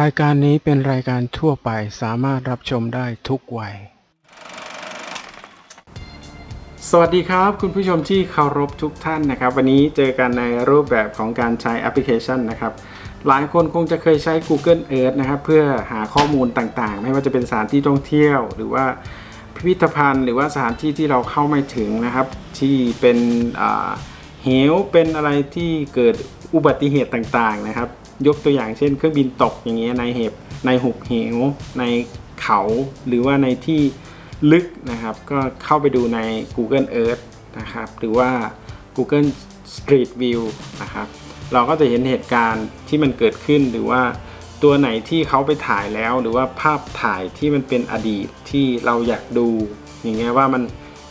รายการนี้เป็นรายการทั่วไปสามารถรับชมได้ทุกวัย สวัสดีครับ คุณผู้ชมที่เคารพทุกท่านนะครับ วันนี้เจอกันในรูปแบบของการใช้แอปพลิเคชันนะครับ หลายคนคงจะเคยใช้ Google Earth นะครับ เพื่อหาข้อมูลต่างๆ ไม่ว่าจะเป็นสถานที่ท่องเที่ยว หรือว่าพิพิธภัณฑ์ หรือว่าสถานที่ที่เราเข้าไม่ถึงนะครับ ที่เป็นเหวเป็นอะไรที่เกิดอุบัติเหตุต่างๆนะครับ ยกตัวอย่างเช่น เครื่องบินตกอย่างเงี้ยในเหตุในหุบเหวในเขาหรือว่าในที่ลึกนะครับ ก็เข้าไปดูใน Google Earth นะครับ หรือว่า Google Street View นะครับ เราก็จะเห็นเหตุการณ์ที่มันเกิดขึ้นหรือว่าตัวไหนที่เขาไปถ่ายแล้ว หรือว่าภาพถ่ายที่มันเป็นอดีตที่เราอยากดู อย่างเงี้ยว่ามัน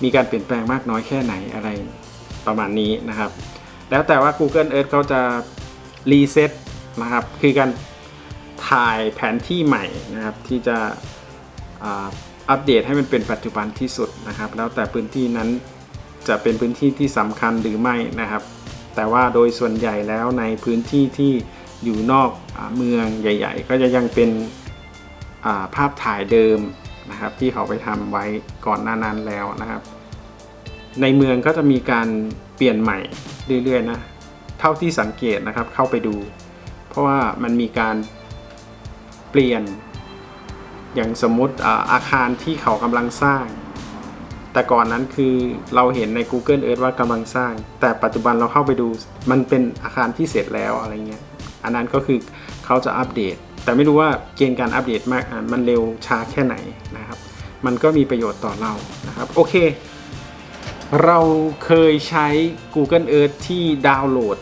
มีการเปลี่ยนแปลงมากน้อยแค่ไหนอะไรประมาณนี้นะครับ แล้วแต่ว่า Google Earth เขาจะรีเซ็ต นะครับ คือการถ่ายแผนที่ใหม่นะครับ ที่จะอัปเดตให้มันเป็นปัจจุบันที่สุดนะครับ แล้วแต่พื้นที่นั้นจะเป็นพื้นที่ที่สำคัญหรือไม่นะครับ แต่ว่าโดยส่วนใหญ่แล้วในพื้นที่ที่อยู่นอกอเมืองใหญ่ ๆ ก็จะยังเป็นาภาพถ่ายเดิมนะครับ ที่เขาไปทำไว้ก่อนหน้านั้นแล้วนะครับ ในเมืองก็จะมีการเปลี่ยนใหม่เรื่อยๆนะเท่าที่สังเกตนะครับเข้าไปดู เพราะว่ามันมีการเปลี่ยน อย่างสมมุติอาอาคารที่เขากำลังสร้าง แต่ก่อนนั้นคือเราเห็นใน Google Earth ว่ากำลังสร้าง แต่ปัจจุบันเราเข้าไปดูมันเป็นอาคารที่เสร็จแล้วอะไรเงี้ยอันนั้นก็คือเขาจะอัปเดต แต่ไม่รู้ว่าเกณฑ์การอัปเดตมากมันเร็วช้าแค่ไหนนะครับ มันก็มีประโยชน์ต่อเรานะครับโอเค เราเคยใช้ Google Earth ที่ดาวน์โหลด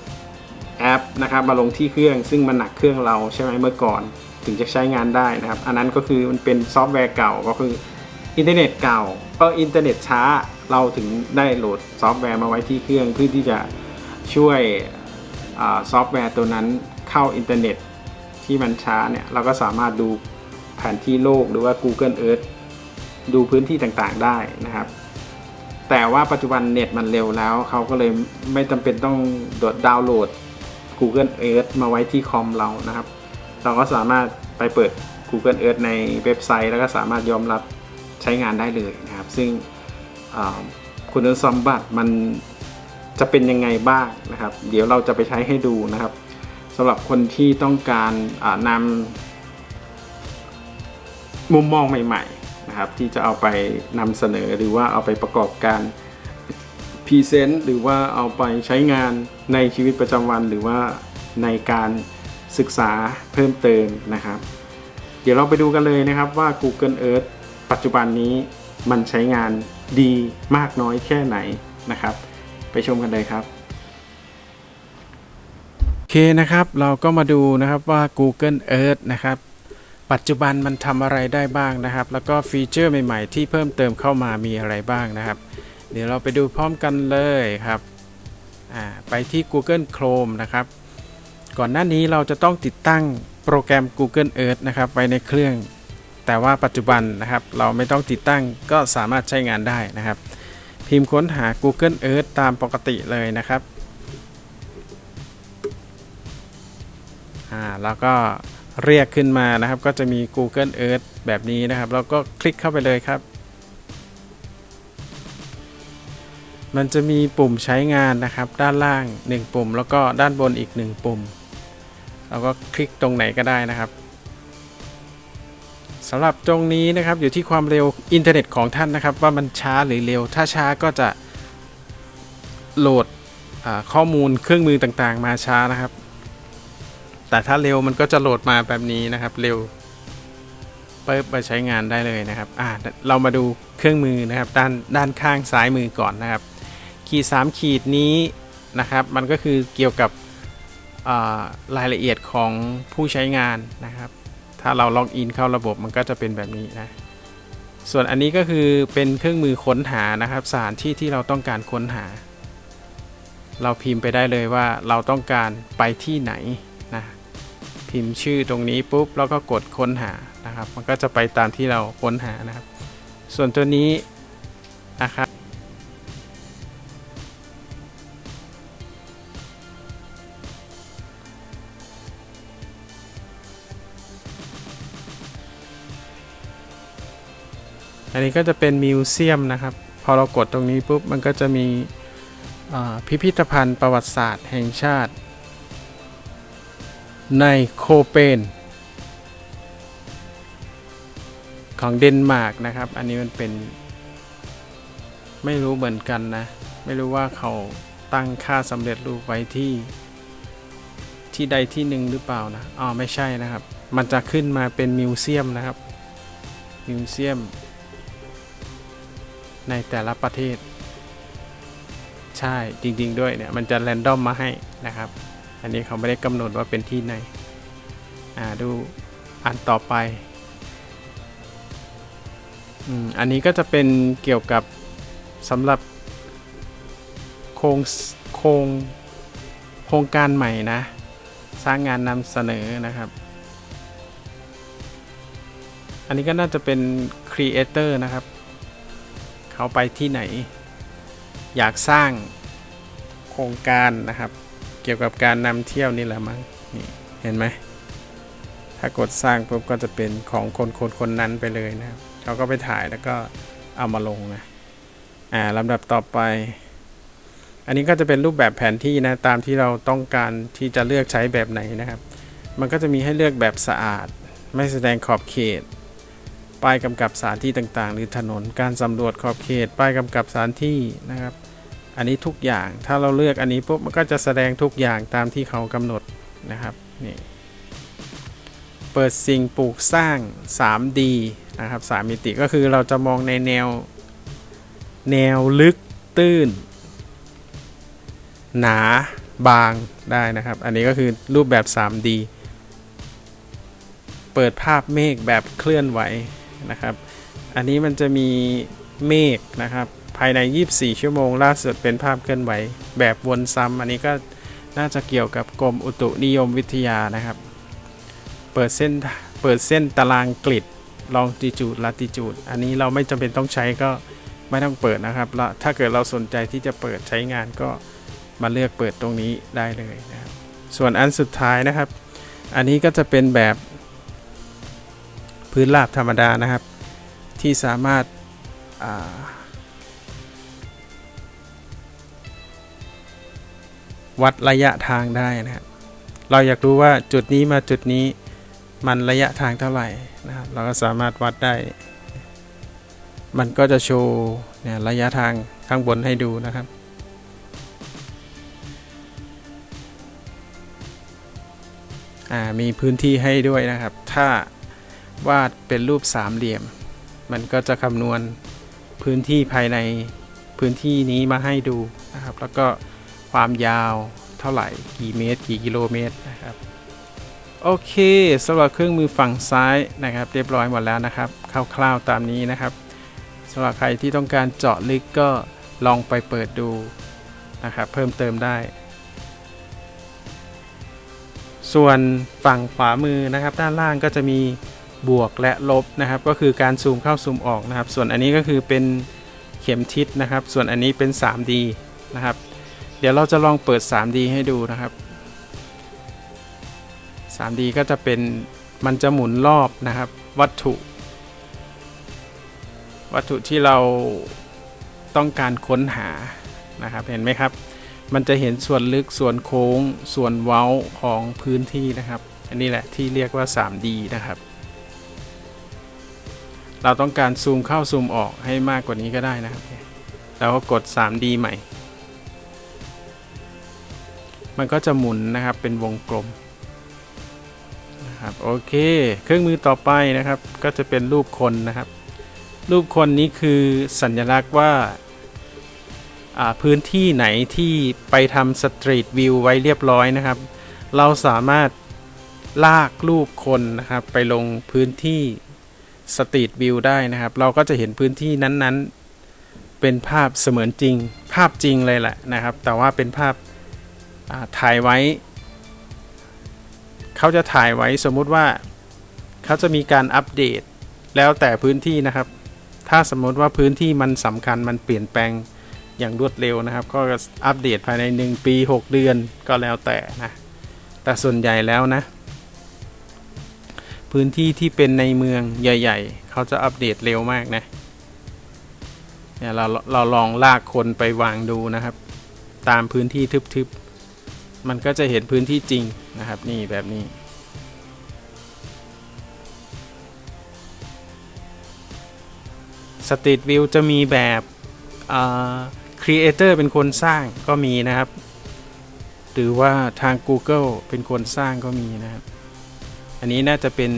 แอปนะครับมาลงที่เครื่อง ซึ่งมันหนักเครื่องเราใช่ไหมเมื่อก่อน ถึงจะใช้งานได้นะครับ อันนั้นก็คือมันเป็นซอฟต์แวร์เก่าก็คืออินเทอร์เน็ตเก่าก็อินเทอร์เน็ตช้าเราถึงได้โหลดซอฟต์แวร์มาไว้ที่เครื่องเพื่อที่จะช่วยอซอฟต์แวร์ตัวนั้นเข้าอินเทอร์เน็ตที่มันช้าเนี่ยเราก็สามารถดูแผนที่โลกหรือว่า Google Earth ดูพื้นที่ต่างๆได้นะครับ แต่ว่าปัจจุบันเน็ตมันเร็วแล้ว เขาก็เลยไม่จำเป็นต้องโดดดาวน์โหลด Google Earth มาไว้ที่คอมเรานะครับ เราก็สามารถไปเปิด Google Earth ในเว็บไซต์ แล้วก็สามารถยอมรับใช้งานได้เลยนะครับ ซึ่งคุณสมบัติมันจะเป็นยังไงบ้างนะครับ เดี๋ยวเราจะไปใช้ให้ดูนะครับสำหรับคนที่ต้องการนำมุมมองใหม่ ๆ นะครับ ที่จะเอาไปนำเสนอหรือว่าเอาไปประกอบการ รีเซนต์หรือว่าเอาไปใช้งานในชีวิตประจำวัน หรือว่าในการศึกษาเพิ่มเติมนะครับ เดี๋ยวเราไปดูกันเลยนะครับว่า Google Earth ปัจจุบันนี้มันใช้งานดีมากน้อยแค่ไหนนะครับ ไปชมกันเลยครับโอเคนะครับ เราก็มาดูนะครับว่า Google Earth นะครับ ปัจจุบันมันทำอะไรได้บ้างนะครับ แล้วก็ฟีเจอร์ใหม่ ๆ ที่เพิ่มเติมเข้ามามีอะไรบ้างนะครับ เดี๋ยวเราไปดูพร้อมกันเลยครับไปที่ Google Chrome นะครับ ก่อนหน้านี้เราจะต้องติดตั้งโปรแกรม Google Earth นะครับไว้ในเครื่อง แต่ว่าปัจจุบันนะครับเราไม่ต้องติดตั้งก็สามารถใช้งานได้นะครับ พิมพ์ค้นหา Google Earth ตามปกติเลยนะครับ่าแล้วก็เรียกขึ้นมานะครับก็จะมี Google Earth แบบนี้นะครับ แล้วก็คลิกเข้าไปเลยครับ มันจะมีปุ่มใช้งานนะครับ ด้านล่าง 1 ปุ่ม แล้วก็ด้านบนอีก 1 ปุ่ม เราก็คลิกตรงไหนก็ได้นะครับสำหรับตรงนี้นะครับอยู่ที่ความเร็วอินเทอร์เน็ตของท่านนะครับ ว่ามันช้าหรือเร็ว ถ้าช้าก็จะโหลดข้อมูลเครื่องมือต่างๆ มาช้านะครับ แต่ถ้าเร็วมันก็จะโหลดมาแบบนี้นะครับเร็วเปิดไปใช้งานได้เลยนะครับ อ่า เรามาดูเครื่องมือนะครับ ด้านด้านข้างซ้ายมือก่อนนะครับ ขีด3ขีดนี้นะครับ มันก็คือเกี่ยวกับรายละเอียดของผู้ใช้งานนะครับ ถ้าเราล็อกอินเข้าระบบมันก็จะเป็นแบบนี้นะ ส่วนอันนี้ก็คือเป็นเครื่องมือค้นหานะครับสถานที่ที่เราต้องการค้นหา เราพิมพ์ไปได้เลยว่าเราต้องการไปที่ไหนนะพิมพ์ชื่อตรงนี้ปุ๊บแล้วก็กดค้นหานะครับ มันก็จะไปตามที่เราค้นหานะครับ ส่วนตัวนี้นะครับ นนี้ก็จะเป็นมิวเซียมนะครับ พอเรากดตรงนี้ปุ๊บมันก็จะมีพิพิธภัณฑ์ประวัติศาสตร์แห่งชาติ ในโคเปน ของเดนมาร์กนะครับ อันนี้มันเป็นไม่รู้เหมือนกันนะ ไม่รู้ว่าเขาตั้งค่าสำเร็จรูปไว้ที่ที่ใดที่หนึ่งหรือเปล่านะ อ๋อ ไม่ใช่นะครับ มันจะขึ้นมาเป็นมิวเซียมนะครับ มิวเซียม ในแต่ละประเทศ ใช่จริง ๆ ด้วยเนี่ยมันจะแรนดอมมาให้นะครับ อันนี้เขาไม่ได้กำหนดว่าเป็นที่ไหนอ่าดูอันต่อไปอืมอันนี้ก็จะเป็นเกี่ยวกับสำหรับโครงโครงโครงการใหม่นะ สร้างงานนำเสนอนะครับ อันนี้ก็น่าจะเป็นครีเอเตอร์นะครับ เขาไปที่ไหน อยากสร้างโครงการนะครับ เกี่ยวกับการนำเที่ยวนี่แหละมั้งนี่เห็นไหมถ้ากดสร้างปุ๊บก็จะเป็นของคนคนคนนั้นไปเลยนะครับเขาก็ไปถ่ายแล้วก็เอามาลงนะอ่าลำดับต่อไป อันนี้ก็จะเป็นรูปแบบแผนที่นะตามที่เราต้องการที่จะเลือกใช้แบบไหนนะครับ มันก็จะมีให้เลือกแบบสะอาด ไม่แสดงขอบเขต ป้ายกำกับสถานที่ต่างๆ หรือถนนการสำรวจขอบเขต ป้ายกำกับสถานที่นะครับ อันนี้ทุกอย่างถ้าเราเลือกอันนี้ปุ๊บมันก็จะแสดงทุกอย่างตามที่เขากำหนดนะครับนี่เปิดสิ่งปลูกสร้าง 3D นะครับ3มิติก็คือเราจะมองในแนว แนวลึกตื้น หนาบางได้นะครับ อันนี้ก็คือรูปแบบ 3D เปิดภาพเมฆแบบเคลื่อนไหว นะครับ อันนี้มันจะมีเมฆนะครับ ภายใน 24 ชั่วโมง ล่าสุดเป็นภาพเคลื่อนไหวแบบวนซ้ำอันนี้ก็น่าจะเกี่ยวกับกรมอุตุนิยมวิทยานะครับ เปิดเส้นเปิดเส้นตารางกริดลองติจูดลัติจูด อันนี้เราไม่จำเป็นต้องใช้ก็ไม่ต้องเปิดนะครับแล้วถ้าเกิดเราสนใจที่จะเปิดใช้งานก็มาเลือกเปิดตรงนี้ได้เลยนะครับ ส่วนอันสุดท้ายนะครับ อันนี้ก็จะเป็นแบบ พื้นราบธรรมดานะครับ ที่สามารถาวัดระยะทางได้นะครับ เราอยากรู้ว่าจุดนี้มาจุดนี้มันระยะทางเท่าไหร่นะครับ เราก็สามารถวัดได้ มันก็จะโชว์เนี่ยระยะทางข้างบนให้ดูนะครับมีพื้นที่ให้ด้วยนะครับ ถ้า วาดเป็นรูปสามเหลี่ยม มันก็จะคำนวณพื้นที่ภายในพื้นที่นี้มาให้ดูนะครับ แล้วก็ความยาวเท่าไหร่กี่เมตร กี่กิโลเมตรนะครับโอเคสำหรับเครื่องมือฝั่งซ้ายนะครับ เรียบร้อยหมดแล้วนะครับคร่าวๆตามนี้นะครับสำหรับใครที่ต้องการเจาะลึกก็ลองไปเปิดดูนะครับเพิ่มเติมได้ ส่วนฝั่งขวามือนะครับ ด้านล่างก็จะมี บวกและลบนะครับ ก็คือการซูมเข้าซูมออกนะครับ ส่วนอันนี้ก็คือเป็นเข็มทิศนะครับ ส่วนอันนี้เป็น 3D นะครับ เดี๋ยวเราจะลองเปิด 3D ให้ดูนะครับ 3D ก็จะเป็นมันจะหมุนรอบนะครับ วัตถุ วัตถุที่เราต้องการค้นหานะครับเห็นไหมครับมันจะเห็นส่วนลึกส่วนโค้งส่วนเว้าของพื้นที่นะครับ อันนี้แหละที่เรียกว่า 3D นะครับ เราต้องการซูมเข้าซูมออกให้มากกว่านี้ก็ได้นะครับแล้วก็กด 3D ใหม่ มันก็จะหมุนนะครับเป็นวงกลมนะครับโอเค เครื่องมือต่อไปนะครับ ก็จะเป็นรูปคนนะครับ รูปคนนี้คือสัญลักษณ์ว่าอ่าพื้นที่ไหนที่ไปทำสตรีทวิวไว้เรียบร้อยนะครับ เราสามารถลากรูปคนนะครับไปลงพื้นที่ สตรีทวิวได้นะครับ เราก็จะเห็นพื้นที่นั้นๆ เป็นภาพเสมือนจริง ภาพจริงเลยแหละนะครับ แต่ว่าเป็นภาพาถ่ายไว้ เขาจะถ่ายไว้สมมุติว่าเขาจะมีการอัปเดตแล้วแต่พื้นที่นะครับ ถ้าสมมติว่าพื้นที่มันสำคัญมันเปลี่ยนแปลงอย่างรวดเร็วนะครับ ก็อัปเดตภายใน 1 ปี 6 เดือนก็แล้วแต่นะ แต่ส่วนใหญ่แล้วนะ พื้นที่ที่เป็นในเมืองใหญ่ ๆ เขาจะอัปเดตเร็วมากนะเนี่ยเราเราลองลากคนไปวางดูนะครับ ตามพื้นที่ทึบๆ มันก็จะเห็นพื้นที่จริงนะครับ นี่แบบนี้ สตรีทวิวจะมีแบบครีเอเตอร์เป็นคนสร้างก็มีนะครับ หรือว่าทาง Google เป็นคนสร้างก็มีนะครับ อันนี้น่าจะเป็น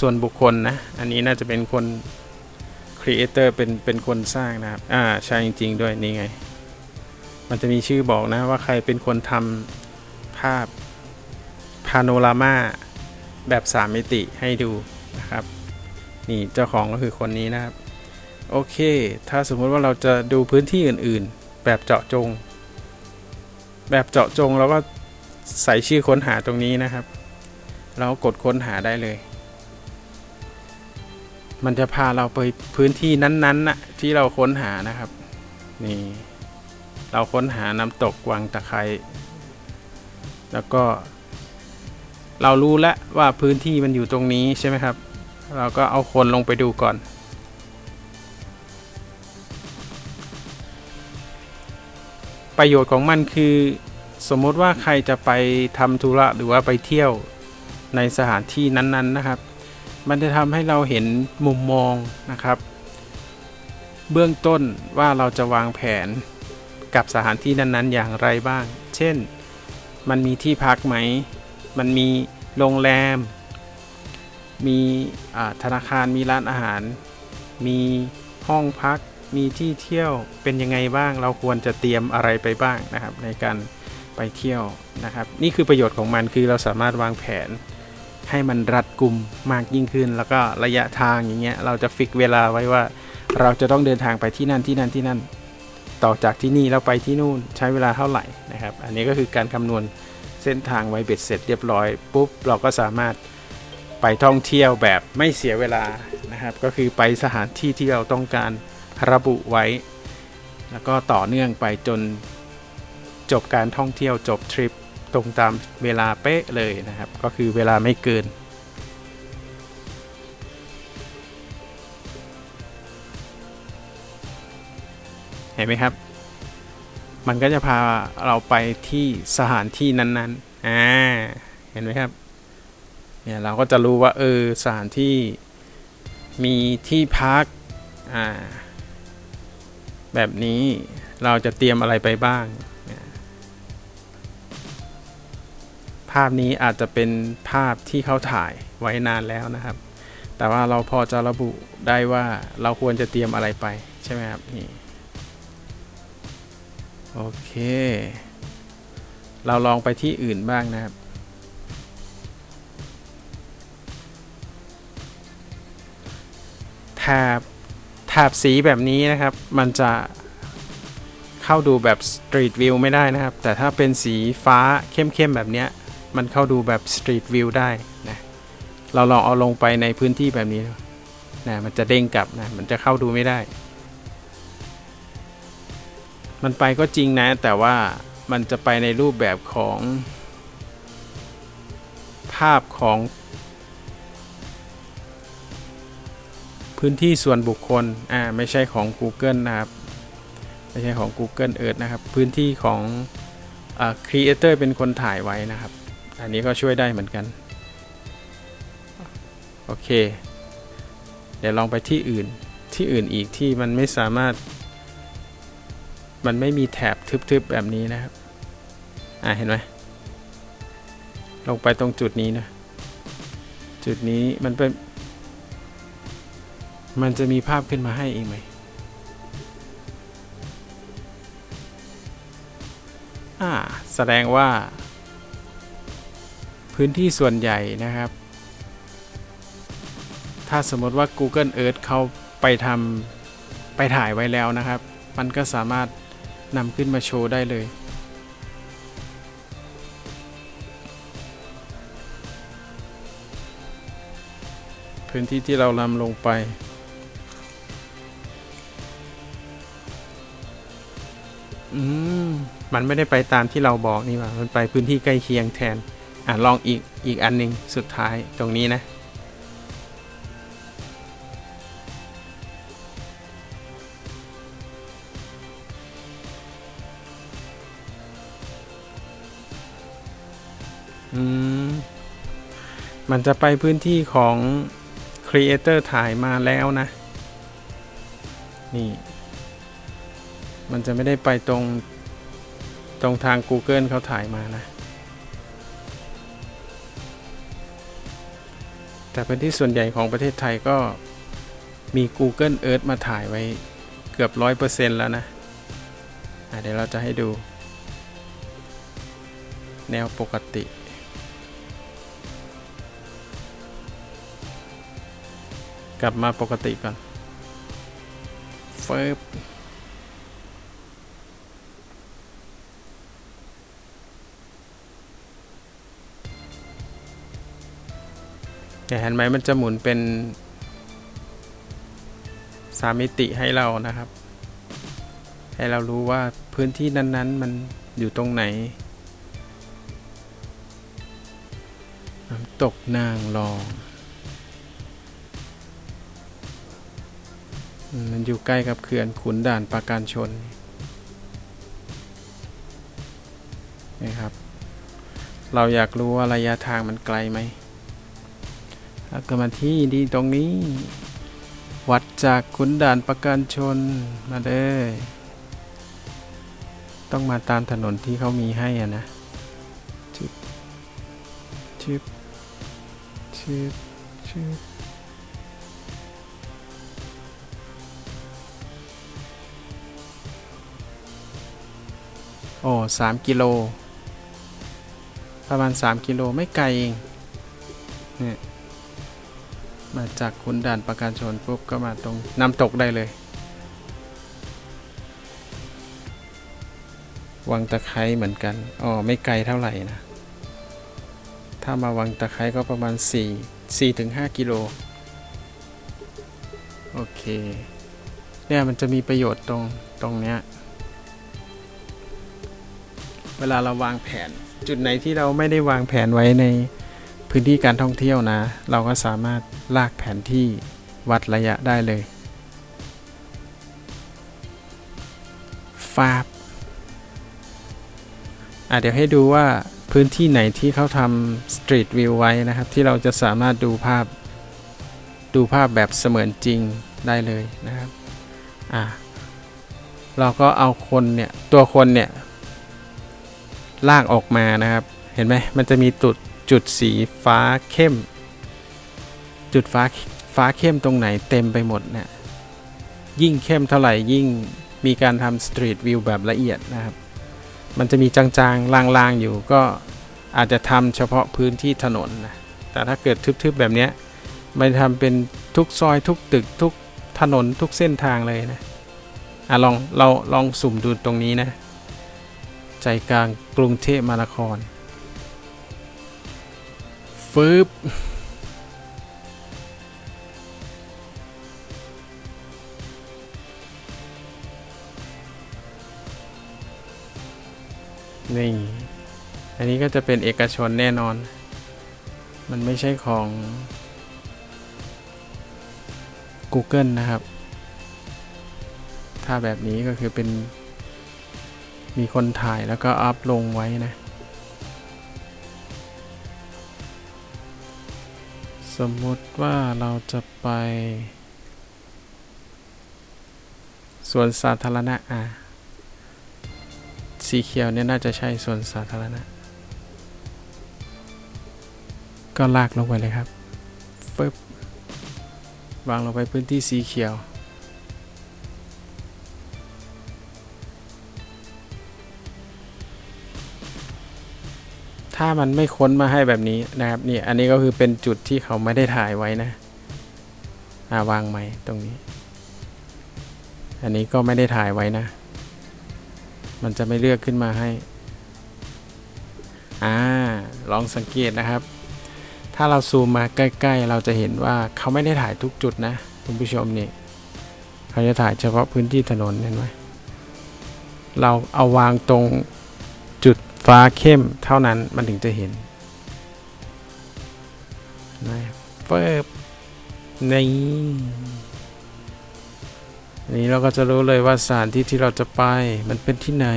ส่วนบุคคลนะ อันนี้น่าจะเป็นคนครีเอเตอร์เป็นเป็นคนสร้างนะครับ อ่าใช่จริง ๆ ด้วยนี่ไง มันจะมีชื่อบอกนะว่าใครเป็นคนทำภาพพาโนรามาแบบ 3 มิติให้ดูนะครับ นี่เจ้าของก็คือคนนี้นะครับ โอเค ถ้าสมมติว่าเราจะดูพื้นที่อื่นๆ แบบเจาะจง แบบเจาะจงเราก็ใส่ชื่อค้นหาตรงนี้นะครับ เรากดค้นหาได้เลย มันจะพาเราไปพื้นที่นั้นๆน่ะที่เราค้นหานะครับ นี่ เราค้นหาน้ำตกวังตะไคร้แล้วก็ เรารู้แล้วว่าพื้นที่มันอยู่ตรงนี้ใช่ไหมครับ เราก็เอาคนลงไปดูก่อนประโยชน์ของมันคือ สมมติว่าใครจะไปทำธุระหรือว่าไปเที่ยว ในสถานที่นั้นๆนะครับ มันจะทำให้เราเห็นมุมมองนะครับ เบื้องต้นว่าเราจะวางแผนกับสถานที่นั้นๆ อย่างไรบ้าง เช่น มันมีที่พักไหม มันมีโรงแรม มีธนาคาร มีร้านอาหาร มีห้องพัก มีที่เที่ยว เป็นยังไงบ้าง เราควรจะเตรียมอะไรไปบ้างนะครับ ในการไปเที่ยวนะครับ นี่คือประโยชน์ของมันคือเราสามารถวางแผน ให้มันรัดกุมมากยิ่งขึ้น แล้วก็ระยะทางอย่างเงี้ยเราจะฟิกเวลาไว้ว่า เราจะต้องเดินทางไปที่นั่นที่นั่นที่นั่น ต่อจากที่นี่แล้วไปที่นู่นใช้เวลาเท่าไหร่นะครับ อันนี้ก็คือการคำนวณเส้นทางไว้เบ็ดเสร็จเรียบร้อยปุ๊บเราก็สามารถไปท่องเที่ยวแบบไม่เสียเวลานะครับ ก็คือไปสถานที่ที่เราต้องการระบุไว้ แล้วก็ต่อเนื่องไปจนจบการท่องเที่ยวจบทริป ตรงตามเวลาเป๊ะเลยนะครับ ก็คือเวลาไม่เกิน เห็นไหมครับ มันก็จะพาเราไปที่สถานที่นั้นๆอ่าเห็นไหมครับเนี่ยเราก็จะรู้ว่าเออสถานที่มีที่พักอ่าแบบนี้เราจะเตรียมอะไรไปบ้าง ภาพนี้อาจจะเป็นภาพที่เขาถ่ายไว้นานแล้วนะครับ แต่ว่าเราพอจะระบุได้ว่าเราควรจะเตรียมอะไรไปใช่ไหมครับนี่โอเค เราลองไปที่อื่นบ้างนะครับ แถบแถบสีแบบนี้นะครับ มันจะเข้าดูแบบ Street View ไม่ได้นะครับ แต่ถ้าเป็นสีฟ้าเข้มๆแบบเนี้ย มันเข้าดูแบบ Street View ได้นะเราลองเอาลงไปในพื้นที่แบบนี้นะมันจะเด้งกลับนะมันจะเข้าดูไม่ได้ มันไปก็จริงนะ แต่ว่ามันจะไปในรูปแบบของ ภาพของ พื้นที่ส่วนบุคคลอ่าไม่ใช่ของ Google นะครับไม่ใช่ของ Google Earth นะครับ พื้นที่ของอ่า Creator เป็นคนถ่ายไว้นะครับ อันนี้ก็ช่วยได้เหมือนกัน โอเค เดี๋ยวลองไปที่อื่นที่อื่นอีกที่มันไม่สามารถ มันไม่มีแถบทึบๆแบบนี้นะครับ อ่าเห็นไหมลงไปตรงจุดนี้นะ จุดนี้มันเป็น มันจะมีภาพขึ้นมาให้อีกไหมอ่า แสดงว่า พื้นที่ส่วนใหญ่นะครับ ถ้าสมมติว่า Google Earth เขาไปทำไปถ่ายไว้แล้วนะครับ มันก็สามารถนำขึ้นมาโชว์ได้เลย พื้นที่ที่เรานำลงไปอืม มันไม่ได้ไปตามที่เราบอกนี่หว่า มันไปพื้นที่ใกล้เคียงแทน อะลองอีกอีกอันหนึ่งสุดท้ายตรงนี้นะ อืม มันจะไปพื้นที่ของครีเอเตอร์ถ่ายมาแล้วนะ นี่ มันจะไม่ได้ไปตรงตรงทาง Google เขาถ่ายมานะ แต่พื้นที่ส่วนใหญ่ของประเทศไทยก็มี Google Earth มาถ่ายไว้เกือบร้อยเปอร์เซ็นต์แล้วนะะเดี๋ยวเราจะให้ดู แนวปกติ กลับมาปกติก่อนเฟิบ เนี่ยเห็นไหมมันจะหมุนเป็นสามิติให้เรานะครับ ให้เรารู้ว่าพื้นที่นั้นๆ มันอยู่ตรงไหน น้ำตกนางรอง มันอยู่ใกล้กับเขื่อนขุนด่านปราการชนนี่ครับ เราอยากรู้ว่าระยะทางมันไกลไหม แล้วก็มาที่ดีตรงนี้ วัดจากขุนด่านปราการชนมาเด้อต้องมาตามถนนที่เขามีให้อะนะชึบชึบชึบชึบโอ้สามกิโล ประมาณ 3 กิโลไม่ไกลเองเนี่ย จากขุนด่านประการชนปุ๊บก็มาตรงน้ำตกได้เลย วังตะไคร้เหมือนกัน อ๋อ ไม่ไกลเท่าไหร่นะ ถ้ามาวังตะไคร้ก็ประมาณ 4 4ถึง5กิโล โอเค เนี่ยมันจะมีประโยชน์ตรงตรงเนี้ย เวลาเราวางแผน จุดไหนที่เราไม่ได้วางแผนไว้ในพื้นที่การท่องเที่ยวนะ เราก็สามารถ ลากแผนที่วัดระยะได้เลยฟาบอะเดี๋ยวให้ดูว่าพื้นที่ไหนที่เขาทำสตรีทวิวไว้นะครับ ที่เราจะสามารถดูภาพ ดูภาพแบบเสมือนจริงได้เลยนะครับอะเราก็เอาคนเนี่ย ตัวคนเนี่ย ลากออกมานะครับ เห็นไหมมันจะมีจุดจุดสีฟ้าเข้ม จุดฟ้าฟ้าเข้มตรงไหนเต็มไปหมดเนี่ยยิ่งเข้มเท่าไหร่ยิ่งมีการทำสตรีทวิวแบบละเอียดนะครับ มันจะมีจางๆ ลางๆ อยู่ก็อาจจะทำเฉพาะพื้นที่ถนนนะ แต่ถ้าเกิดทึบๆแบบนี้ยมันทำเป็นทุกซอยทุกตึกทุกถนนทุกเส้นทางเลยนะอะลองเราลองสุ่มดูตรงนี้นะ ใจกลางกรุงเทพมหานครฟืบ นี่ อันนี้ก็จะเป็นเอกชนแน่นอน มันไม่ใช่ของ Google นะครับ ถ้าแบบนี้ก็คือเป็นมีคนถ่ายแล้วก็อัพลงไว้นะ สมมุติว่าเราจะไปสวนสาธารณะอะ สีเขียวเนี่ยน่าจะใช่ส่วนสาธารณะ ก็ลากลงไปเลยครับฟึบวางลงไปพื้นที่สีเขียว ถ้ามันไม่ค้นมาให้แบบนี้นะครับนี่อันนี้ก็คือเป็นจุดที่เขาไม่ได้ถ่ายไว้นะอ่าวางไหมตรงนี้ อันนี้ก็ไม่ได้ถ่ายไว้นะ มันจะไม่เลือกขึ้นมาให้ อ่า ลองสังเกตนะครับ ถ้าเราซูมมาใกล้ ๆ เราจะเห็นว่าเขาไม่ได้ถ่ายทุกจุดนะ คุณผู้ชมนี่เขาจะถ่ายเฉพาะพื้นที่ถนนเห็นไหมเราเอาวางตรงจุดฟ้าเข้มเท่านั้นมันถึงจะเห็นนะเฟิบนี่ นี้เราก็จะรู้เลยว่าสถานที่ที่เราจะไปมันเป็นที่ไหน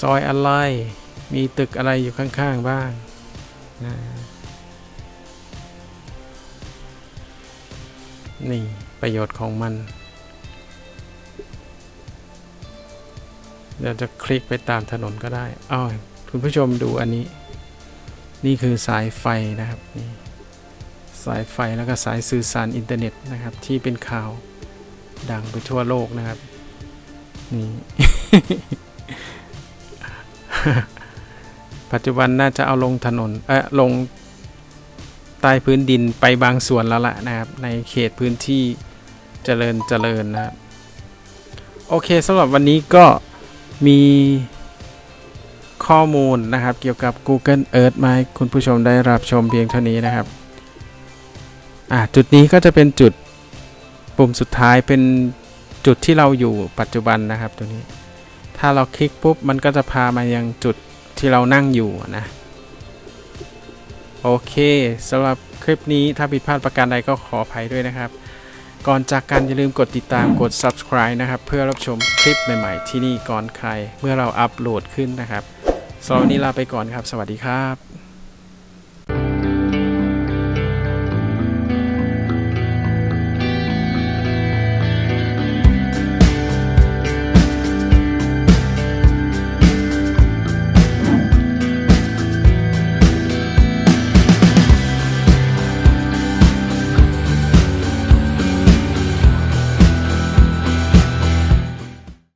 ซอยอะไรมีตึกอะไรอยู่ข้างๆบ้างนะนี่ประโยชน์ของมันเดี๋ยวจะคลิกไปตามถนนก็ได้อ้าวคุณผู้ชมดูอันนี้ นี่คือสายไฟนะครับนี่สายไฟแล้วก็สายสื่อสารอินเทอร์เน็ตนะครับที่เป็นข่าว ดังไปทั่วโลกนะครับ นี่ ปัจจุบันน่าจะเอาลงถนน เออลงใต้พื้นดินไปบางส่วนแล้วล่ะนะครับ ในเขตพื้นที่เจริญเจริญนะครับ โอเคสำหรับวันนี้ก็มีข้อมูลนะครับ เกี่ยวกับ Google Earth มาให้คุณผู้ชมได้รับชมเพียงเท่านี้นะครับ อ่าจุดนี้ก็จะเป็นจุด ปุ่มสุดท้ายเป็นจุดที่เราอยู่ปัจจุบันนะครับตัวนี้ ถ้าเราคลิกปุ๊บมันก็จะพามายังจุดที่เรานั่งอยู่นะ โอเคสำหรับคลิปนี้ถ้าผิดพลาดประการใดก็ขออภัยด้วยนะครับ ก่อนจากกันอย่าลืมกดติดตามกด subscribe นะครับ เพื่อรับชมคลิปใหม่ ๆ ที่นี่ก่อนใคร เมื่อเราอัปโหลดขึ้นนะครับสำหรับวันนี้ลาไปก่อนครับ สวัสดีครับ